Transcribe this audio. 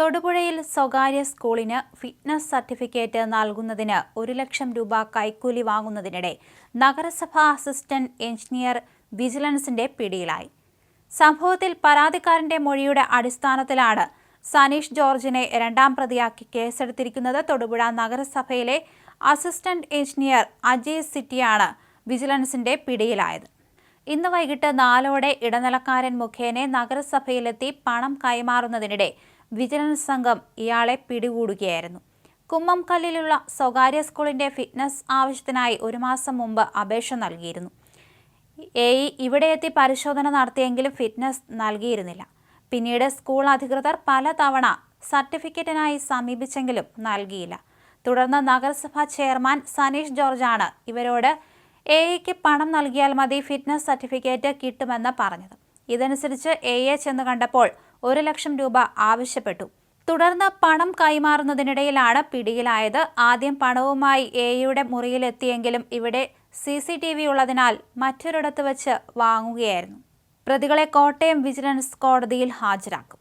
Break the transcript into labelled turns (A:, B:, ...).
A: തൊടുപുഴയിൽ സ്വകാര്യ സ്കൂളിന് ഫിറ്റ്നസ് സർട്ടിഫിക്കറ്റ് നൽകുന്നതിന് ഒരു ലക്ഷം രൂപ കൈക്കൂലി വാങ്ങുന്നതിനിടെ നഗരസഭാ അസിസ്റ്റന്റ് എഞ്ചിനീയർ വിജിലൻസിന്റെ പിടിയിലായി. സംഭവത്തിൽ പരാതിക്കാരന്റെ മൊഴിയുടെ അടിസ്ഥാനത്തിലാണ് സനീഷ് ജോർജിനെ രണ്ടാം പ്രതിയാക്കി കേസെടുത്തിരിക്കുന്നത് തൊടുപുഴ നഗരസഭയിലെ അസിസ്റ്റന്റ് എഞ്ചിനീയർ അജയ് സിറ്റിയാണ് വിജിലൻസിന്റെ പിടിയിലായത്. ഇന്ന് വൈകിട്ട് നാലോടെ ഇടനിലക്കാരൻ മുഖേന നഗരസഭയിലെത്തി പണം കൈമാറുന്നതിനിടെ വിജിലൻസ് സംഘം ഇയാളെ പിടികൂടുകയായിരുന്നു. കുമ്മംകല്ലിലുള്ള സ്വകാര്യ സ്കൂളിന്റെ ഫിറ്റ്നസ് ആവശ്യത്തിനായി ഒരു മാസം മുമ്പ് അപേക്ഷ നൽകിയിരുന്നു. എ ഇ ഇവിടെ എത്തി പരിശോധന നടത്തിയെങ്കിലും ഫിറ്റ്നസ് നൽകിയിരുന്നില്ല. പിന്നീട് സ്കൂൾ അധികൃതർ പലതവണ സർട്ടിഫിക്കറ്റിനായി സമീപിച്ചെങ്കിലും നൽകിയില്ല. തുടർന്ന് നഗരസഭാ ചെയർമാൻ സനീഷ് ജോർജാണ് ഇവരോട് എ ഇക്ക് പണം നൽകിയാൽ മതി ഫിറ്റ്നസ് സർട്ടിഫിക്കറ്റ് കിട്ടുമെന്ന് പറഞ്ഞത്. ഇതനുസരിച്ച് എ എ ചെന്ന് കണ്ടപ്പോൾ ഒരു ലക്ഷം രൂപ ആവശ്യപ്പെട്ടു. തുടർന്ന് പണം കൈമാറുന്നതിനിടയിലാണ് പിടിയിലായത്. ആദ്യം പണവുമായി എയുടെ മുറിയിലെത്തിയെങ്കിലും ഇവിടെ സി സി ടി വി ഉള്ളതിനാൽ മറ്റൊരിടത്ത് വെച്ച് വാങ്ങുകയായിരുന്നു. പ്രതികളെ കോട്ടയം വിജിലൻസ് കോടതിയിൽ ഹാജരാക്കും.